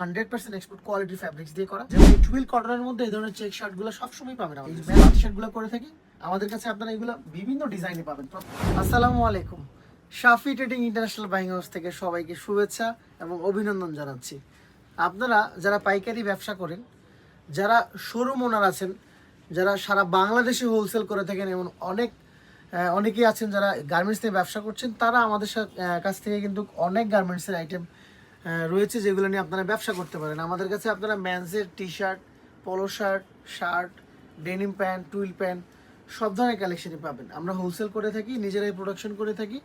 Hundred percent export quality fabrics দিয়ে করা। যেমন টুইল কটনের মধ্যে এই ধরনের চেক শার্টগুলো সবসময় পাবেন আমাদের। এই শার্টগুলো করে থাকি, আমাদের কাছে আপনারা এগুলো বিভিন্ন ডিজাইনে পাবেন। আসসালামু আলাইকুম। Shafi trading international buying house থেকে সবাইকে শুভেচ্ছা এবং অভিনন্দন জানাচ্ছি। আপনারা যারা পাইকারি ব্যবসা করেন, যারা শোরুম ওনার আছেন, যারা সারা বাংলাদেশে হোলসেল করে থাকেন, এমন অনেক অনেকেই আছেন যারা গার্মেন্টস নিয়ে ব্যবসা করছেন, তারা আমাদের কাছ থেকে কিন্তু অনেক গার্মেন্টসের আইটেম রয়েছে যেগুলো নিয়ে আপনারা ব্যবসা করতে পারেন। আমাদের কাছে আপনারা ম্যান্সের T shirt polo shirt shirt denim pant twill pant সব ধরনের কালেকশনই পাবেন। আমরা হোলসেল করে থাকি, নিজেরাই প্রোডাকশন করে থাকি।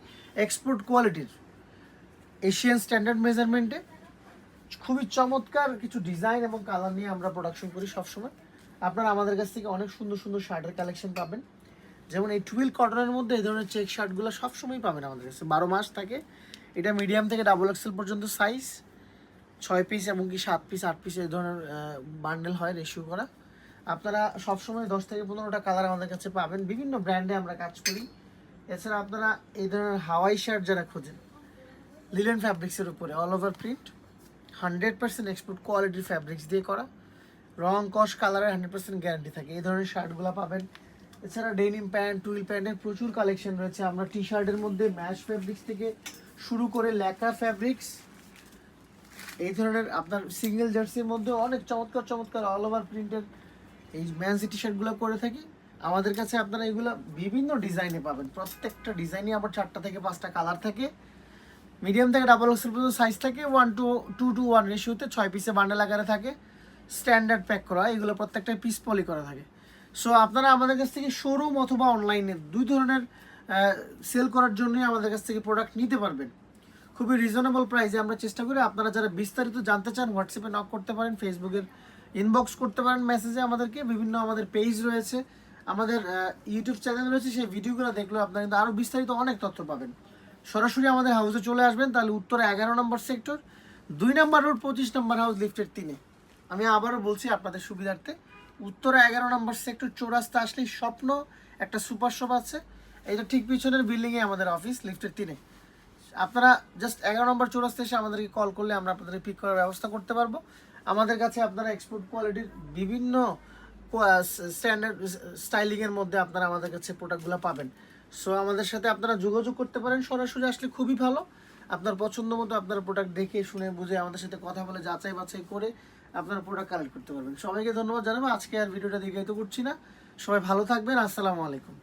এক্সপোর্ট কোয়ালিটির এশিয়ান স্ট্যান্ডার্ড মেজারমেন্টে খুবই চমৎকার কিছু ডিজাইন এবং কালার নিয়ে আমরা প্রোডাকশন করি সবসময়। আপনারা আমাদের কাছ থেকে অনেক সুন্দর সুন্দর শার্টের কালেকশন পাবেন। যেমন এই টুইল কটনের মধ্যে এই ধরনের চেক শার্টগুলো সবসময় পাবেন আমাদের কাছে। বারো মাস থাকে এটা মিডিয়াম থেকে ডাবল এক্সেল পর্যন্ত সাইজ ছয় পিস এবং কি সাত পিস আট পিস এই ধরনের বান্ডেল হয় রেশিও করা। আপনারা সবসময় দশ থেকে পনেরোটা কালার আমাদের কাছে পাবেন। বিভিন্ন ব্র্যান্ডে আমরা কাজ করি। এছাড়া আপনারা এই ধরনের হাওয়াই শার্ট যারা খোঁজেন লিলেন ফ্যাব্রিক্সের উপরে all over print hundred percent export কোয়ালিটির ফ্যাব্রিক্স দিয়ে করা। রং কস কালারের হান্ড্রেড পার্সেন্ট গ্যারান্টি থাকে। এই ধরনের শার্টগুলো পাবেন। এছাড়া ডেনিম প্যান্ট টুইল প্যান্টের প্রচুর কালেকশন রয়েছে। আমরা টি শার্টের মধ্যে ম্যাশ ফ্যাব্রিক্স থেকে শুরু করে ল্যাকা ফ্যাব্রিক্স, এই ধরনের আপনার সিঙ্গেল জার্সির মধ্যে অনেক চমৎকার চমৎকার অল ওভার প্রিন্টের এই ম্যানসি টি শার্টগুলো করে থাকি। আমাদের কাছে আপনারা এগুলো বিভিন্ন ডিজাইনে পাবেন। প্রত্যেকটা ডিজাইনই আবার চারটা থেকে পাঁচটা কালার থাকে। মিডিয়াম থেকে ডাবল এক্সেল পর্যন্ত সাইজ থাকে one two two two one রেশিওতে ছয় পিসে বান্ডেল আকারে থাকে। স্ট্যান্ডার্ড প্যাক করা, এগুলো প্রত্যেকটা পিস পলি করা থাকে। সো আপনারা আমাদের কাছ থেকে শোরুম অথবা অনলাইনে দুই ধরনের সেল করার জন্যই আমাদের কাছ থেকে প্রোডাক্ট নিতে পারবেন। খুবই রিজনেবল প্রাইসে আমরা চেষ্টা করি। আপনারা যারা বিস্তারিত জানতে চান হোয়াটসঅ্যাপে নক করতে পারেন ফেসবুকের ইনবক্স করতে পারেন মেসেজে আমাদেরকে। বিভিন্ন আমাদের পেজ রয়েছে। আমাদের ইউটিউব চ্যানেল রয়েছে। সেই ভিডিওগুলো দেখলেও আপনারা কিন্তু আরও বিস্তারিত অনেক তথ্য পাবেন। সরাসরি আমাদের হাউসে চলে আসবেন। তাহলে উত্তরে এগারো নম্বর সেক্টর দুই নম্বর রোড পঁচিশ নম্বর হাউস লিফটের তিনে। আমি আবারও বলছি আপনাদের সুবিধার্থে, উত্তরে এগারো নম্বর সেক্টর চৌরাস্তা আসলেই স্বপ্ন, একটা সুপার শপ আছে। এটা ঠিক পিছনের বিল্ডিংয়ে আমাদের অফিস লিফটের তিনে আপনারা জাস্ট এগারো নম্বর চৌরাস্তা এসে আমাদেরকে কল করলে আমরা আপনাদের পিক করার ব্যবস্থা করতে পারব। আমাদের কাছে আপনারা এক্সপোর্ট কোয়ালিটির বিভিন্ন স্ট্যান্ডার্ড স্টাইলিংয়ের মধ্যে আপনারা আমাদের কাছে প্রোডাক্টগুলো পাবেন। সো আমাদের সাথে আপনারা যোগাযোগ করতে পারেন। সরাসরি আসলে খুবই ভালো। আপনার পছন্দ মতো আপনার প্রোডাক্ট দেখে, শুনে, বুঝে আমাদের সাথে কথা বলে, যাচাই বাছাই করে আপনার প্রোডাক্ট কালেক্ট করতে পারবেন। সবাইকে ধন্যবাদ জানাব। আজকে আর ভিডিওটা দীর্ঘায়িত করছি না। সবাই ভালো থাকবেন। আসসালামু আলাইকুম।